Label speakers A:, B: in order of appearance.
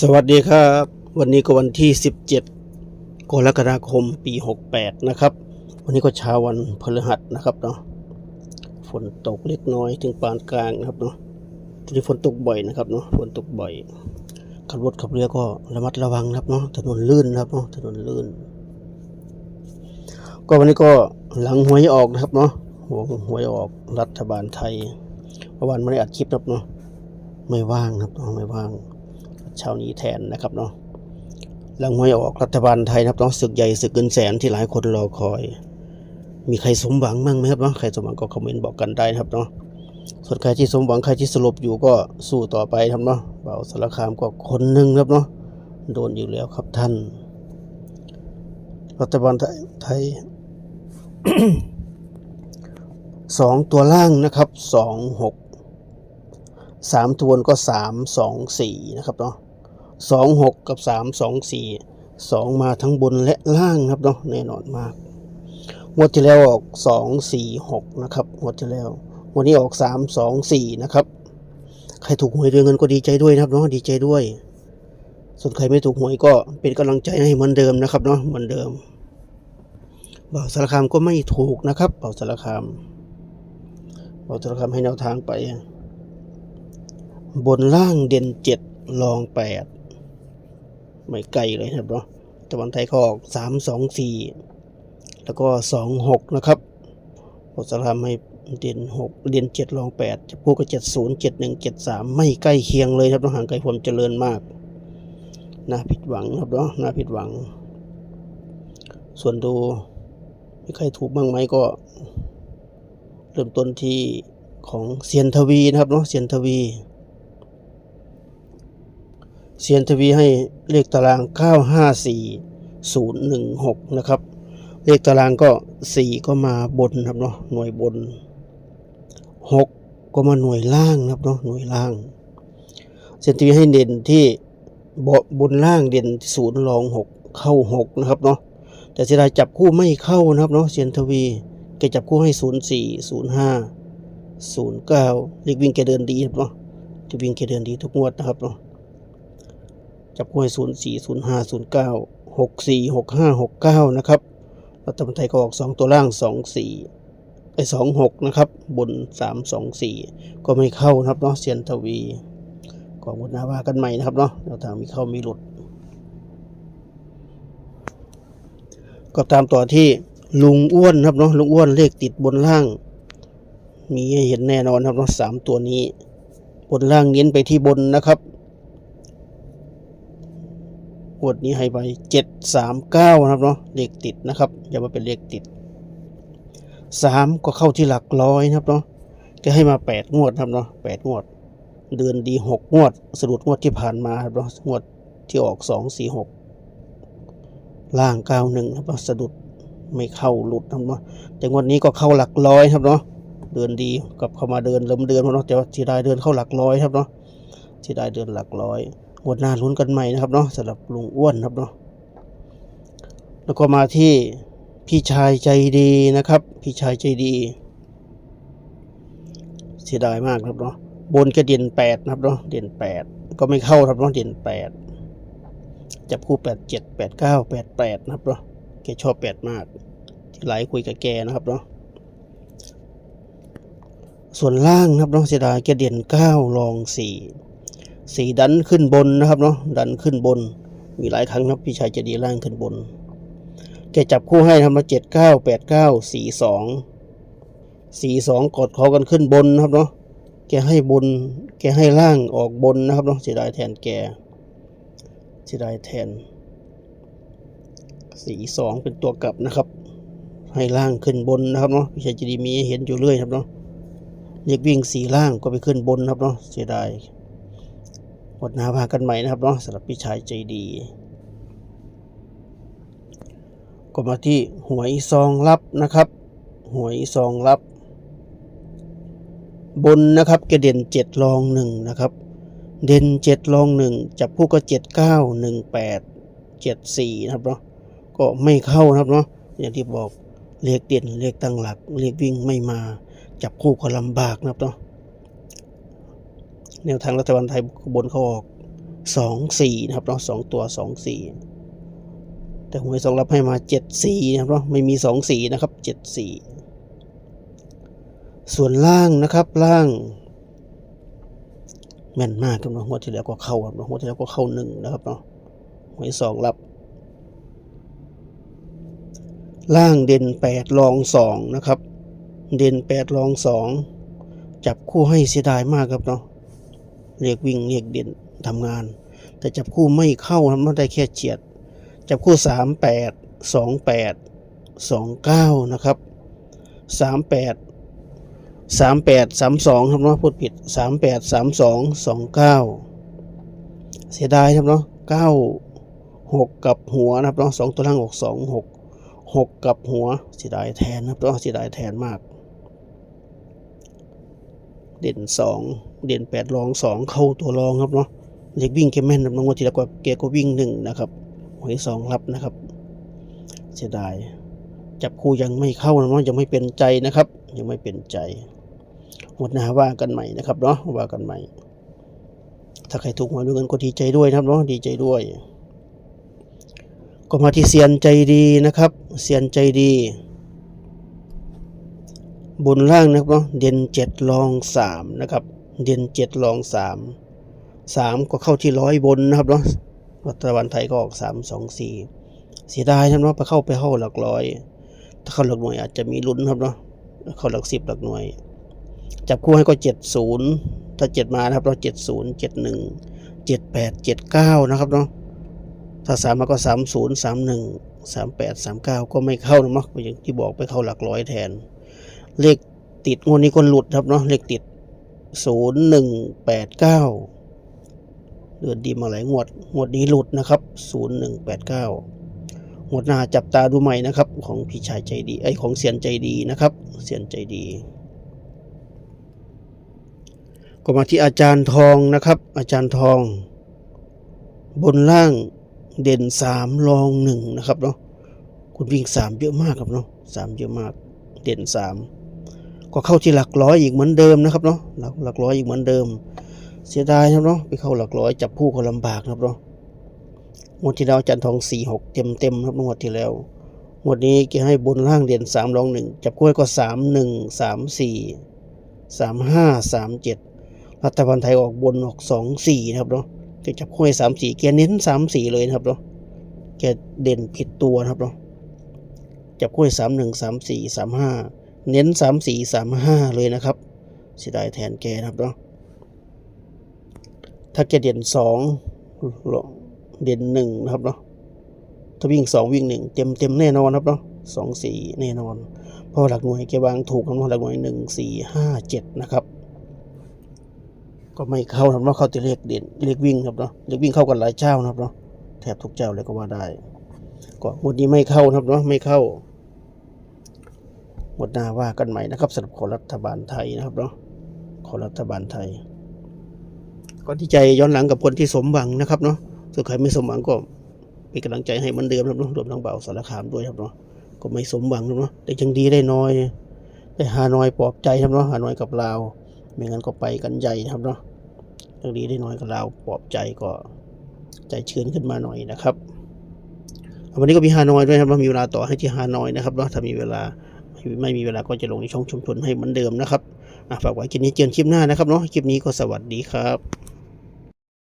A: สวัสดีครับ วันนี้ก็วันที่ 17 กรกฎาคมปี 68 นะครับ วันนี้ก็เช้าวันพฤหัสนะครับเนาะฝนตกเล็กน้อยถึงปานกลางนะครับเนาะทีนี้ฝนตกบ่อยนะครับเนาะฝนตกบ่อยขับรถขับเรือก็ระมัดระวังนะครับเนาะถนนลื่นนะครับเนาะถนนลื่น ก็วันนี้ก็หลังหวยออกนะครับเนาะหัวหวยออกรัฐบาลไทยเมื่อวานไม่ได้อัดคลิปนะครับเนาะไม่ว่างนะครับเนาะไม่ว่าง เช้านี้แทนนะครับเนาะหลังหวยออกรัฐบาลไทยนะครับเนาะศึกใหญ่ศึกเงินแสนที่หลายคนรอคอย มีใครสมหวังบ้างไหมครับเนาะใครสมหวังก็คอมเมนต์บอกกันได้นะครับเนาะส่วนใครที่สมหวังใครที่สลบอยู่ก็สู้ต่อไปครับเนาะเบาสารคามก็คนหนึ่งครับเนาะโดนอยู่แล้วครับท่าน รัฐบาลไทยสองตัวล่างนะครับสองหกสามทวนก็สามสองสี่นะครับเนาะ สองหกกับสามสองสี่สองมาทั้งบนและล่างครับเนาะแน่นอนมากงวดที่แล้วออกสองสี่หกนะครับงวดที่แล้ว วันนี้ออกสามสองสี่นะครับ ใครถูกหวยเรืองเงินก็ดีใจด้วยนะครับเนาะดีใจด้วย ส่วนใครไม่ถูกหวยก็เป็นกำลังใจให้เหมือนเดิมนะครับเนาะเหมือนเดิมบ่าวสารคามก็ไม่ถูกนะครับบ่าวสารคามบ่าวสารคามให้แนวทางไป บนล่างเด่นเจ็ดรองแปด ไม่ไกลเลยครับเนาะตะวันไทยเขาออกสามสองสี่แล้วก็สองหกนะครับบทสารามให้เด่นหกเด่นเจ็ดรองแปดจะพูดก็เจ็ดศูนย์เจ็ดหนึ่งเจ็ดสามไม่ใกล้เคียงเลยครับต้องห่างไกลความเจริญมากน่าผิดหวังครับเนาะน่าผิดหวัง ส่วนดูมีใครถูกบ้างไหมก็ เริ่มต้นที่ของเซียนทวีนะครับเนาะเซียนทวี เซียนทวีให้เลขตาราง 954016 นะครับ เลขตารางก็ 4 ก็มาบนครับเนาะหน่วยบน 6 ก็มาหน่วยล่างครับเนาะหน่วยล่าง เซียนทวีให้เด่นที่บบนล่างเด่นศูนย์รอง 6 เข้า 6 นะครับเนาะแต่เสียดายจับคู่ไม่เข้านะครับเนาะเซียนทวีแกจับคู่ให้ 04 05 09เลขวิ่งแกเดินดีครับเนาะจะวิ่งแกเดินดีทุกงวดนะครับเนาะ จับห้ศูนย์สี่ศูนย์ห้าศูนย์เก้าหกสี่หกห้าหกเก้านะครับรัฐบาลไทยก็ออกสองตัวล่างสองสี่ไอสองหกนะครับ บนสามสองสี่ก็ไม่เข้านะครับเนาะเซียนทวีก็งวดหน้าว่ากันใหม่นะครับเนาะแนวทางมีเข้ามีหลุด ก็ตามต่อที่ลุงอ้วนนะครับเนาะลุงอ้วนเลขติดบนล่าง มีให้เห็นแน่นอนครับเนาะสามตัวนี้ บนล่างเน้นไปที่บนนะครับ งวดนี้ให้ไปเจ็ดสามเก้านะครับเนาะเลขติดนะครับ อย่ามาเป็นเลขติดสามก็เข้าที่หลักร้อยนะครับเนาะก็ให้มาแปดงวดนะครับเนาะแปดงวด เดือนดีหกงวดสรุปงวดที่ผ่านมาครับเนาะงวดที่ออกสองสี่หกล่างเก้าหนึ่งครับเนาะสะดุดไม่เข้าหลุดนะครับเนาะแต่งวดนี้ก็เข้าหลักร้อยครับเนาะเดือนดีกับเข้ามาเดินเริ่มเดือนเนาะแต่ว่าที่ได้เดินเข้าหลักร้อยครับเนาะที่ได้เดินหลักร้อย วดหน้าลุ้นกันใหม่นะครับเนาะสำหรับลุงอ้วนครับเนาะแล้วก็มาที่พี่ชายใจดีนะครับ พี่ชายใจดี เสียดายมากครับเนาะบนก็เด่นแปดนะครับเนาะเด่นแปดก็ไม่เข้าครับเนาะเด่นแปดจับคู่แปดเจ็ดแปดเก้าแปดแปดนะครับเนาะแกชอบแปดมาก ที่ไลฟ์คุยกับแกนะครับเนาะส่วนล่างนะครับเนาะเสียดายแกเด่นเก้ารองสี่ สีดันขึ้นบนนะครับเนาะดันขึ้นบน มีหลายครั้งนะพี่ชายจะดีล่างขึ้นบน แกจับคู่ให้ทำมาเจ็ดเก้าแปดเก้าสี่สองสี่สองกดคอกันขึ้นบนนะครับเนาะแกให้บน แกให้ล่างออกบนนะครับเนาะเสียดายแทนแกเสียดายแทนสี่สองเป็นตัวกลับนะครับ ให้ล่างขึ้นบนนะครับเนาะพี่ชายจะดีมีเห็นอยู่เรื่อยครับเนาะเรียกวิ่งสีล่างก็ไปขึ้นบนนะครับเนาะเสียดาย หดหนาพากันใหม่นะครับเนาะสำหรับพี่ชายใจดีก็มาที่หวยซองลับนะครับหวยซองลับ บนนะครับกระเด่นเจ็ดรองหนึ่งนะครับ เด่นเจ็ดรองหนึ่งจับคู่ก็เจ็ดเก้าหนึ่งแปดเจ็ดสี่นะครับเนาะก็ไม่เข้านะครับเนาะอย่างที่บอกเลขเด่นเลขตั้งหลักเลขวิ่งไม่มา จับคู่ก็ลำบากนะครับเนาะ แนวทางรัฐบาลไทยบนเขาออกสองสี่นะครับเนาะสองตัวสองสี่แต่หวยสองรับให้มาเจ็ดสี่นะครับเนาะไม่มีสองสี่นะครับเจ็ดสี่ส่วนล่างนะครับล่าง แม่นมากครับเนาะงวดที่แล้วก็เข้าครับเนาะงวดที่แล้วก็เข้าหนึ่งนะครับเนาะหวยสองรับ ล่างเด่นแปดรองสองนะครับ เด่นแปดรองสองจับคู่ให้เสียดายมากครับเนาะ เรียกวิ่งเรียกเด่นทำงาน แต่จับคู่ไม่เข้าครับมันได้แค่เฉียด จับคู่สามแปดสองแปดสองเก้านะครับสามแปดสามแปดสามสองครับเนาะพูดผิดสามแปดสามสองสองเก้าเสียดายครับเนาะเก้าหกกับหัวนะครับเนาะสองตัวล่างหกสองหกหกกับหัวเสียดายแทนนะครับเนาะเสียดายแทนมาก เด่นสองเด่นแปดรองสองเข้าตัวรองครับเนาะเล็กวิ่งแกแม่นนะน้องวันทีแล้วก็แกก็วิ่งหนึ่งนะครับหวยสองรับนะครับ เสียดาย จับคู่ยังไม่เข้านะเนาะยังไม่เป็นใจนะครับ ยังไม่เป็นใจหมดหน้าว่ากันใหม่นะครับเนาะว่ากันใหม่ ถ้าใครถูกหวยด้วยกันก็ดีใจด้วยนะครับเนาะดีใจด้วย ก็มาที่เซียนใจดีนะครับ เซียนใจดี บนล่างนะครับเนาะเด่นเจ็ดรองสามนะครับ เด่นเจ็ดรองสามสามก็เข้าที่ร้อยบนนะครับเนาะรัฐบาลไทยก็ออกสามสองสี่เสียดายนะครับเนาะไปเข้าไปเข้าหลักร้อย ถ้าเข้าหลักหน่วยอาจจะมีลุ้นครับเนาะเข้าหลักสิบหลักหน่วย จับคู่ให้ก็เจ็ดศูนย์ถ้าเจ็ดมานะครับเราเจ็ดศูนย์เจ็ดหนึ่งเจ็ดแปดเจ็ดเก้านะครับเนาะถ้าสามมาก็สามศูนย์สามหนึ่งสามแปดสามเก้าก็ไม่เข้านะมั้งอย่างที่บอกไปเข้าหลักร้อยแทน เลขติดงวดนี้ก็หลุดครับเนาะเลขติดศูนย์หนึ่งแปดเก้าเดือนดีมาหลายงวด งวดนี้หลุดนะครับศูนย์หนึ่งแปดเก้างวดหน้าจับตาดูใหม่นะครับ ของพี่ชายใจดีไอของเสียนใจดีนะครับ เสียนใจดี ก็มาที่อาจารย์ทองนะครับ อาจารย์ทอง บนล่างเด่นสามรองหนึ่งนะครับเนาะคุณวิ่งสามเยอะมากครับเนาะสามเยอะมาก เด่นสาม ก็เข้าที่หลักร้อยอีกเหมือนเดิมนะครับเนาะหลักหลักร้อยอีกเหมือนเดิม เสียดายครับเนาะไปเข้าหลักร้อยจับคู่ก็ลำบากนะครับเนาะงวดที่แล้วจันทองสี่หกเต็มเต็มครับงวดที่แล้วงวดนี้แกให้บนล่างเด่นสามรองหนึ่งจับคู่ให้ก็สามหนึ่งสามสี่สามห้าสามเจ็ดรัฐบาลไทยออกบนออกสองสี่นะครับเนาะแกจับคู่ให้สามสี่แกเน้นสามสี่เลยนะครับเนาะแกเด่นผิดตัวนะครับเนาะจับคู่สามหนึ่งสามสี่สามห้า เน้นสามสี่สามห้าเลยนะครับเสียดายแทนแกนะครับเนาะถ้าแกเด่นสองเด่นหนึ่งนะครับเนาะถ้าวิ่งสองวิ่งหนึ่งเต็มเต็มแน่นอนครับเนาะสองสี่แน่นอน เพราะหลักหน่วยแกวางถูกนะหลักหน่วยหนึ่งสี่ห้าเจ็ดนะครับ ก็ไม่เข้านะครับเนาะเข้าแต่เลขเด่นเลขวิ่งครับเนาะเลขวิ่งเข้ากันหลายเจ้านะครับเนาะแทบทุกเจ้าเลยก็ว่าได้ก็งวดนี้ไม่เข้านะครับเนาะไม่เข้า หมดหน้าว่ากันใหม่นะครับสำหรับของรัฐบาลไทยนะครับเนาะของรัฐบาลไทย ก็ที่ใจย้อนหลังกับคนที่สมหวังนะครับเนาะส่วนใครไม่สมหวังก็เป็นกำลังใจให้มันเดิมนะครับเนาะรวมทั้งเบาสารคามด้วยครับเนาะก็ไม่สมหวังนะเนาะแต่ยังดีได้น้อย ได้ฮานอยปลอบใจครับเนาะฮานอยกับลาวไม่งั้นก็ไปกันใหญ่ครับเนาะยังดีได้น้อยกับลาวปลอบใจก็ใจชื้นขึ้นมาหน่อยนะครับวันนี้ก็มีฮานอยด้วยครับเรามีเวลาต่อให้ที่ฮานอยนะครับเนาะถ้ามีเวลา ไม่มีเวลาก็จะลงในช่องชุมชนให้เหมือนเดิมนะครับฝากไว้คลิปนี้เจอกันคลิปหน้านะครับเนาะคลิปนี้ก็สวัสดีครับ